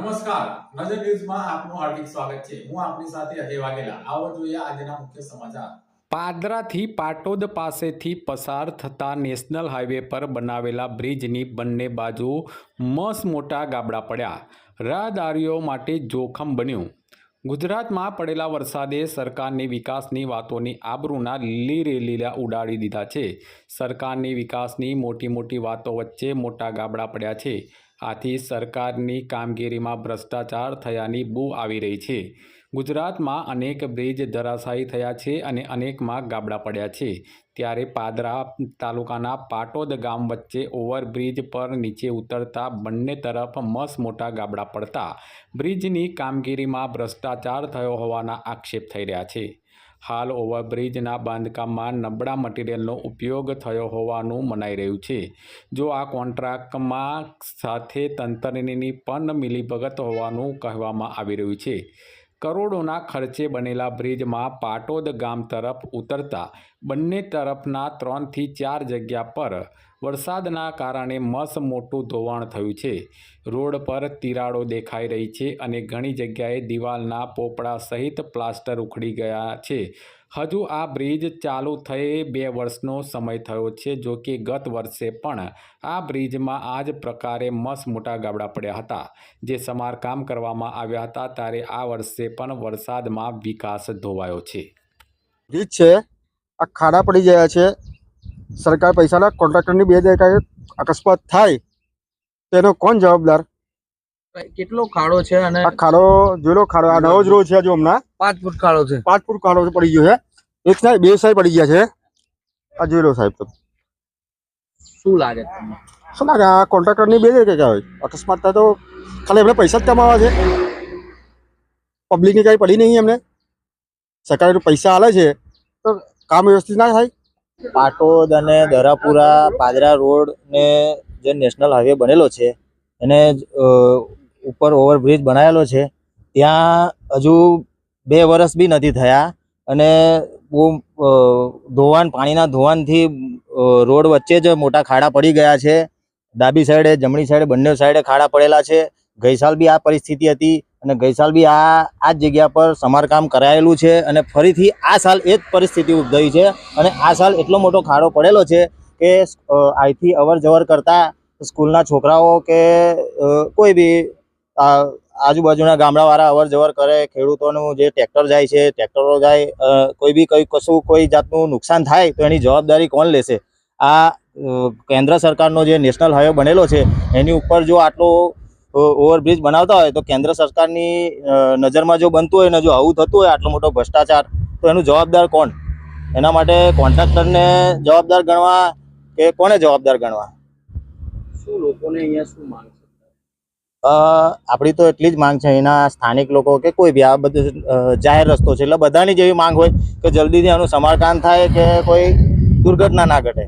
નમસ્કાર. નજર ન્યૂઝમાં આપનું હાર્દિક સ્વાગત છે. હું આપની સાથે અજય વાઘેલા. આવો જોઈએ આજના મુખ્ય સમાચાર. પાદરાથી પાટોદ પાસેથી પસાર થતા નેશનલ હાઈવે પર બનાવેલા બ્રિજની બંને બાજુ મસ મોટા ગાબડા પડ્યા. રાહદારીઓ માટે જોખમ બન્યું. ગુજરાતમાં પડેલા વરસાદે સરકારની વિકાસની વાતોની આબરૂના લીરે લીલા ઉડાડી દીધા છે. સરકારની વિકાસની મોટી મોટી વાતો વચ્ચે મોટા ગાબડા પડ્યા છે. આથી સરકારની કામગીરીમાં ભ્રષ્ટાચાર થયાની બૂ આવી રહી છે. ગુજરાતમાં અનેક બ્રિજ ધરાશાયી થયા છે અને અનેકમાં ગાબડા પડ્યા છે. ત્યારે પાદરા તાલુકાના પાટોદ ગામ વચ્ચે ઓવરબ્રિજ પર નીચે ઉતરતા બંને તરફ મસ મોટા ગાબડા પડતા બ્રિજની કામગીરીમાં ભ્રષ્ટાચાર થયો હોવાના આક્ષેપ થઈ રહ્યા છે. હાલ ઓવરબ્રિજના બાંધકામમાં નબળા મટીરિયલનો ઉપયોગ થયો હોવાનું મનાઈ રહ્યું છે. જો આ કોન્ટ્રાક્ટમાં સાથે તંત્રની પણ મિલીભગત હોવાનું કહેવામાં આવી રહ્યું છે. કરોડોના ખર્ચે બનેલા બ્રિજમાં પાટોદ ગામ તરફ ઉતરતા બંને તરફના ત્રણથી ચાર જગ્યા પર વરસાદના કારણે મસ મોટું ધોવાણ થયું છે. રોડ પર તિરાડો દેખાઈ રહી છે અને ઘણી જગ્યાએ દિવાલના પોપડા સહિત પ્લાસ્ટર ઉખડી ગયા છે. હજુ આ બ્રિજ ચાલુ થયે બે વર્ષનો સમય થયો છે, જો કે ગત વર્ષે પણ આ બ્રિજમાં આ જ પ્રકારે મસ મોટા ગાબડા પડ્યા હતા. જે સમારકામ કરવામાં આવ્યા હતા, ત્યારે આ વર્ષે પણ વરસાદમાં વિકાસ ધોવાયો છે. બ્રિજ છે આ ખાડા પડી ગયા છે. સરકાર પૈસાના કોન્ટ્રાક્ટરની બે દેખાય અકસ્માત થાય તેનો કોણ જવાબદાર? કેટલો ખાડો છે અને આ ખાડો જોયેલો ખાડો આ નવો જ રોડ છે હજુ હમણાં. પાંચ ફૂટ ખાડો છે. પાંચ ફૂટ ખાડો પડી ગયો છે. એક સાહેબ બે સાહેબ પડી ગયા છે. આ જોયેલો સાહેબ તો શું લાગે તમને? શું લાગે? આ કોન્ટ્રાક્ટરની બે જગ્યા હોય? અકસ્માત થાય તો ખાલી એમને પૈસા જ કમાવા છે. પબ્લિકની કાંઈ પડી નહીં એમને. સરકારે પૈસા આલે છે તો કામ વ્યવસ્થિત ના થાય? પાટોદ અને દરાપુરા પાદરા રોડ ને જે નેશનલ હાઈવે બનેલો છે, એને ઉપર ઓવરબ્રિજ બનાવેલો છે, ત્યાં હજુ બે વર્ષ બી નથી થયા અને બહુ ધોવાણ, પાણીના ધોવાણથી રોડ વચ્ચે જ મોટા ખાડા પડી ગયા છે. ડાબી સાઈડે, જમણી સાઈડે બંને સાઈડે ખાડા પડેલા છે. ગઈ સાલ બી આ પરિસ્થિતિ હતી. અને ગઈ સાલ બી આ આ જ જગ્યા પર સમારકામ કરાયેલું છે અને ફરીથી આ સાલ એ જ પરિસ્થિતિ ઉદ્ભવી છે અને આ સાલ એટલો મોટો ખાડો પડેલો છે કે અહીંથી અવર જવર કરતા સ્કૂલના છોકરાઓ કે કોઈ બી આજુબાજુના ગામડાવાળા અવર જવર કરે, ખેડૂતોનું જે ટ્રેક્ટર જાય છે, ટ્રેક્ટરો જાય કોઈ બી કંઈ કશું કોઈ જાતનું નુકસાન થાય તો એની જવાબદારી કોણ લેશે? આ કેન્દ્ર સરકારનો જે નેશનલ હાઈવે બનેલો છે, એની ઉપર જો આટલો ઓવરબ્રિજ બનાવતા હોય તો કેન્દ્ર સરકારની નજરમાં જો બનતું હોય ને જો આવું થતું હોય આટલો મોટો ભ્રષ્ટાચાર તો એનું જવાબદાર કોણ? એના માટે કોન્ટ્રાક્ટરને જવાબદાર ગણવા કે કોને જવાબદાર ગણવા? શું લોકોને અહીંયા શું માંગ છે? આપણી તો એટલી જ માંગ છે. અહીંના સ્થાનિક લોકો કે કોઈ બી આ બધું જાહેર રસ્તો છે. એટલે બધાની જેવી માંગ હોય કે જલ્દીથી આનું સમારકામ થાય કે કોઈ દુર્ઘટના ના ઘટે.